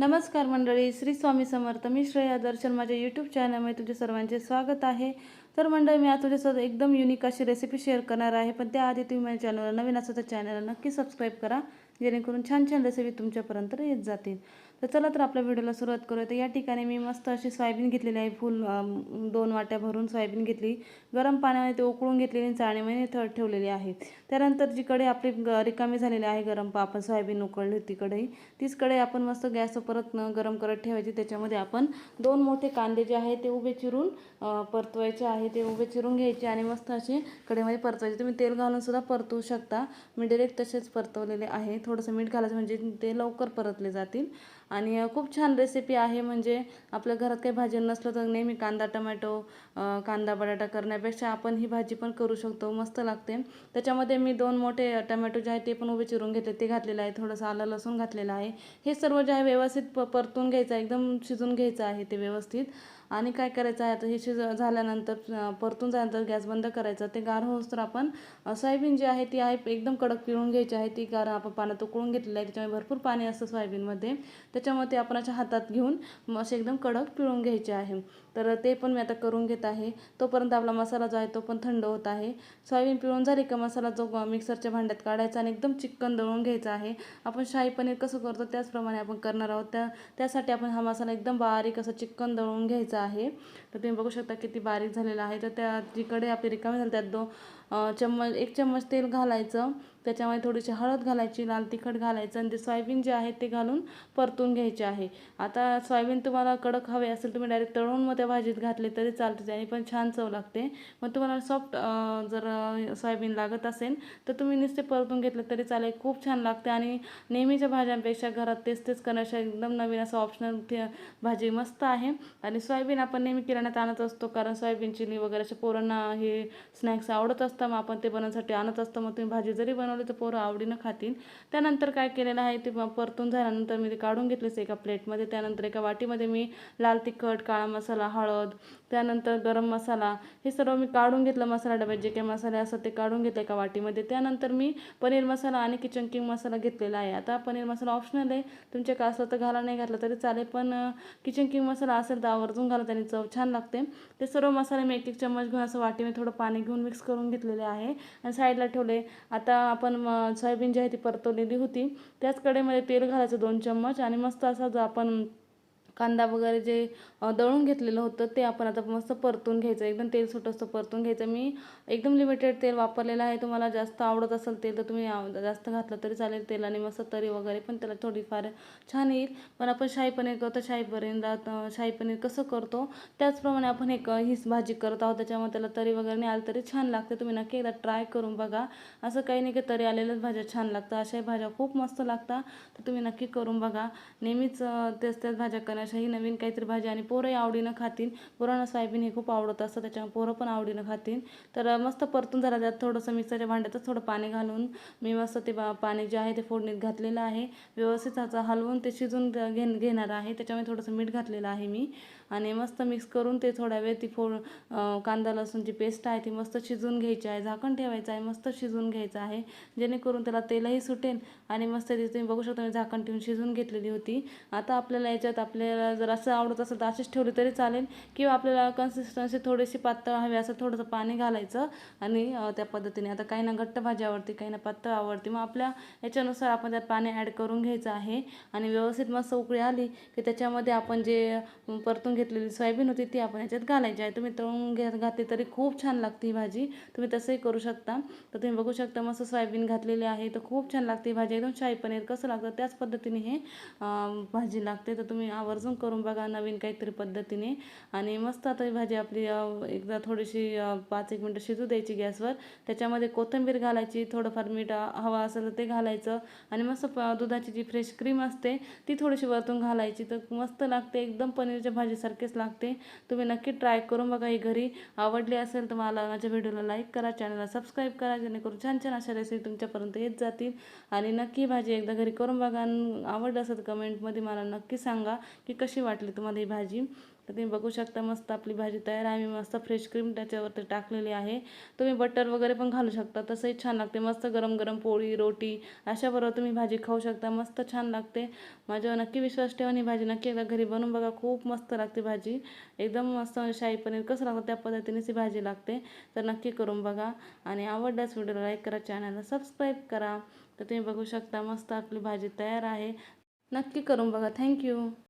नमस्कार मंडळी श्री स्वामी समर्थ. मी श्रेया दर्शन. माझ्या यूट्यूब चॅनलमध्ये तुमचे सर्वांचे स्वागत आहे. तर मंडळी मी आज तुझ्यासोबत एकदम युनिक अशी रेसिपी शेअर करणार आहे. पण त्याआधी तुम्ही माझ्या चॅनलला नवीन असं तर चॅनलला नक्की सबस्क्राईब करा. जेणेकरून छान छान रेसिपी तुमच्यापर्यंत येत जातील. तर चला तर आपल्या व्हिडिओला सुरुवात करूया. तर या ठिकाणी मी मस्त अशी सोयाबीन घेतलेली आहे. फुल दोन वाट्या भरून सोयाबीन घेतली. गरम पाण्यामध्ये ते उकळून घेतलेली आणि चाळणीमध्ये थळ ठेवलेली आहे. त्यानंतर जी कढई आपली रिकामी झालेली आहे गरम पा आपण सोयाबीन उकळली होती कढई. तीच कढई आपण मस्त गॅस परत न गरम करत ठेवायची. त्याच्यामध्ये आपण दोन मोठे कांदे जे आहे ते उभे चिरून परतवायचे आहे. ते उभे चिरून घ्यायचे आणि मस्त असे कढईमध्ये परतवायचे. तुम्ही तेल घालून सुद्धा परतवू शकता. मी डायरेक्ट तसेच परतवलेले आहे थोडंसं मीठ घालायचं म्हणजे ते लवकर परतले जातील. आणि खूप छान रेसिपी आहे. म्हणजे आपल्या घरात काही भाजी नसलं तर नेहमी कांदा टमॅटो कांदा बटाटा करण्यापेक्षा आपण ही भाजी पण करू शकतो. मस्त लागते. त्याच्यामध्ये मी दोन मोठे टमॅटो जे आहे ते पण उभे चिरून घेतले ते घातलेलं आहे. थोडंसं आलं लसूण घातलेलं आहे. हे सर्व जे आहे व्यवस्थित प परतून घ्यायचं आहे. एकदम शिजून घ्यायचं आहे ते व्यवस्थित. आणि काय करायचं आहे आता? हे शिज झाल्यानंतर परतून झाल्यानंतर गॅस बंद करायचा. ते गार होस तर आपण सोयाबीन जी आहे ती आहे एकदम कडक पिळून घ्यायची आहे. ती गार आपण पाण्यात उकळून घेतलेलं आहे. त्याच्यामुळे भरपूर पाणी असतं सोयाबीनमध्ये. त्याच्यामुळे ते आपणाच्या हातात घेऊन असे एकदम कडक पिळून घ्यायचे आहे. तर ते पण मी आता करून घेत आहे. तोपर्यंत आपला मसाला जो आहे तो पण थंड होत आहे. सोयाबीन पिळून झाली का मसाला जो मिक्सरच्या भांड्यात काढायचा आणि एकदम चिकन दळून घ्यायचा आहे आपण शाही पनीर कसं करतो त्याचप्रमाणे आपण करणार आहोत. त्या त्यासाठी आपण हा मसाला एकदम बारीक असं चिकन दळून घ्यायचा आहे. तर तुम्ही बघू शकता किती बारीक झालेला आहे. तर त्या जिकडे आपली रिकामी झाली त्यात दो चम्मच एक चम्मच तेल घालायचं. त्याच्यामध्ये थोडीशी हळद घालायची लाल तिखट घालायचं आणि ते सोयाबीन जे आहे ते घालून परतून घ्यायचे आहे. आता सोयाबीन तुम्हाला कडक हवे असेल तुम्ही डायरेक्ट तळून मग त्या भाजीत घातले तरी चालते त्याने पण छान चव लागते. मग तुम्हाला सॉफ्ट जर सोयाबीन लागत असेल तर तुम्ही नुसते परतून घेतले तरी चालेल खूप छान लागते आणि नेहमीच्या भाज्यांपेक्षा घरात तेच तेच करण्याच्या एकदम नवीन असं ऑप्शनल भाजी मस्त आहे. आणि सोयाबीन आपण नेहमी किराण्यात आणत असतो कारण सोयाबीन चिली वगैरे अशा पोरांना हे स्नॅक्स आवडत असतं मग आपण ते बनवण्यासाठी आणत असतो मग तुम्ही भाजी जरी बनवली तर पोरं आवडीनं खातील. त्यानंतर काय केलेलं आहे ते परतून झाल्यानंतर मी ते काढून घेतलेच एका प्लेटमध्ये. त्यानंतर एका वाटीमध्ये मी लाल तिखट काळा मसाला हळद त्यानंतर गरम मसाला हे सर्व मी काढून घेतलं मसाला डब्यात जे काही मसाले असतात ते काढून घेतले एका वाटीमध्ये. त्यानंतर मी पनीर मसाला आणि किचन किंग मसाला घेतलेला आहे. आता पनीर मसाला ऑप्शनल आहे. तुमच्या असलं तर घाला नाही घातलं तरी चालेल पण किचन किंग मसाला असेल तर आवर्जून घाला त्याने चव छान लागते. ते सर्व मसाले मी एक एक चम्मच घेऊन असं वाटीमध्ये थोडं पाणी घेऊन मिक्स करून घेतलं. घेतलेले आहे. आणि साईडला ठेवले. आता आपण सोयाबीन जी आहे ती परतवलेली होती. त्याच कडेमध्ये तेल घालायचं दोन चम्मच. आणि मस्त असा जो आपण कांदा वगैरे जे दळून घेतलेलं होतं ते आपण आता मस्त परतून घ्यायचं. एकदम तेल सुटं परतून घ्यायचं. मी एकदम लिमिटेड तेल वापरलेलं आहे. तुम्हाला जास्त आवडत असेल तेल तर तुम्ही जास्त घातलं तरी चालेल तेलाने. मस्त तरी वगैरे पण त्याला थोडीफार छान येईल. पण आपण शाही पनीर करतो. शाही पनीरला शाही पनीर कसं करतो? त्याचप्रमाणे आपण एक हीच भाजी करत आहोत. त्याच्यामुळे त्याला तरी वगैरे नाही आलं तरी छान लागते. तुम्ही नक्की एकदा ट्राय करून बघा. असं काही नाही की तरी आलेल्याच भाज्या छान लागतात. अशाही भाज्या खूप मस्त लागतात. तर तुम्ही नक्की करून बघा. नेहमीच तेच त्याच भाज्या अशाही नवीन काहीतरी भाजी आणि पोरंही आवडीनं खातील पोरांना सोयाबीन हे खूप आवडत असतं त्याच्यामुळे पोरं पण आवडीनं खातील तर मस्त परतून झालं त्यात थोडंसं मिक्सरच्या भांड्यातच थोडं पाणी घालून मी मस्त ते बा- पाणी जे आहे ते फोडणीत घातलेलं आहे. व्यवस्थित त्याचा हलवून ते शिजून घे घेणार आहे. त्याच्यामुळे थोडंसं मीठ घातलेलं आहे मी. आणि मस्त मिक्स करून ते थोड्या वेळ ती फोड कांदा लसूणची पेस्ट आहे ती मस्त शिजून घ्यायची आहे. झाकण ठेवायचं आहे मस्त शिजून घ्यायचं आहे. जेणेकरून त्याला तेलही सुटेल आणि मस्त ती तुम्ही बघू शकता मी झाकण ठेवून शिजून घेतलेली होती. आता आपल्याला याच्यात आपल्याला जर असं आवडत असेल तर अशीच ठेवली तरी चालेल. किंवा आपल्याला कन्सिस्टन्सी थोडीशी पातळ हवी असं थोडंसं पाणी घालायचं आणि त्या पद्धतीने. आता काही ना घट्ट भाजी आवडते काही ना पातळ आवडते. मग आपल्या याच्यानुसार आपण त्यात पाणी ॲड करून घ्यायचं आहे. आणि व्यवस्थित मस्त उकळी आली की त्याच्यामध्ये आपण जे परतून घेतलेली सोयाबीन होती ती आपण याच्यात घालायची आहे. तुम्ही तळून घ्या घातली तरी खूप छान लागते ही भाजी. तुम्ही तसंही करू शकता. तर तुम्ही बघू शकता मस्त सोयाबीन घातलेली आहे. तर खूप छान लागते ही भाजी. एकदम शाही पनीर कसं लागतं त्याच पद्धतीने हे भाजी लागते. तर तुम्ही आवर्जून करून बघा नवीन काहीतरी पद्धतीने. आणि मस्त आता ही भाजी आपली एकदा थोडीशी पाच एक मिनटं शिजू द्यायची गॅसवर. त्याच्यामध्ये कोथिंबीर घालायची थोडंफार मीठ हवा असेल तर ते घालायचं. आणि मस्त प- दुधाची जी फ्रेश क्रीम असते ती थोडीशी वरतून घालायची. तर मस्त लागते. एकदम पनीरच्या भाजीसारखीच लागते. तुम्ही नक्की ट्राय करून बघा. ही घरी आवडली असेल तर मला माझ्या व्हिडिओला लाईक करा. चॅनलला सबस्क्राईब करा. जेणेकरून छान छान अशा रेसिपी तुमच्यापर्यंत येत जातील. आणि नक्की भाजी एकदा घरी करून बघा. आवडलं असेल तर कमेंटमध्ये मला नक्की सांगा की कशी वाटली तुम्हाला ही भाजी. तर तुम्ही बघू शकता मस्त आपली भाजी तयार आहे. मी मस्त फ्रेश क्रीम त्याच्यावरती टाकलेली आहे. तुम्ही बटर वगैरे पण घालू शकता. तसंही छान लागते. मस्त गरम गरम पोळी रोटी अशाबरोबर तुम्ही भाजी खाऊ शकता. मस्त छान लागते. माझ्यावर नक्की विश्वास ठेवा ही भाजी नक्की एकदा घरी बनवून बघा. खूप मस्त लागते. भाजी एकदम मस्त शाही पनीर कसं लागतं त्या पद्धतीनेच ही भाजी लागते. तर नक्की करून बघा आणि आवडल्यास व्हिडिओला लाईक करा चॅनलला सबस्क्राईब करा. तर तुम्ही बघू शकता मस्त आपली भाजी तयार आहे. नक्की करून बघा. थँक्यू.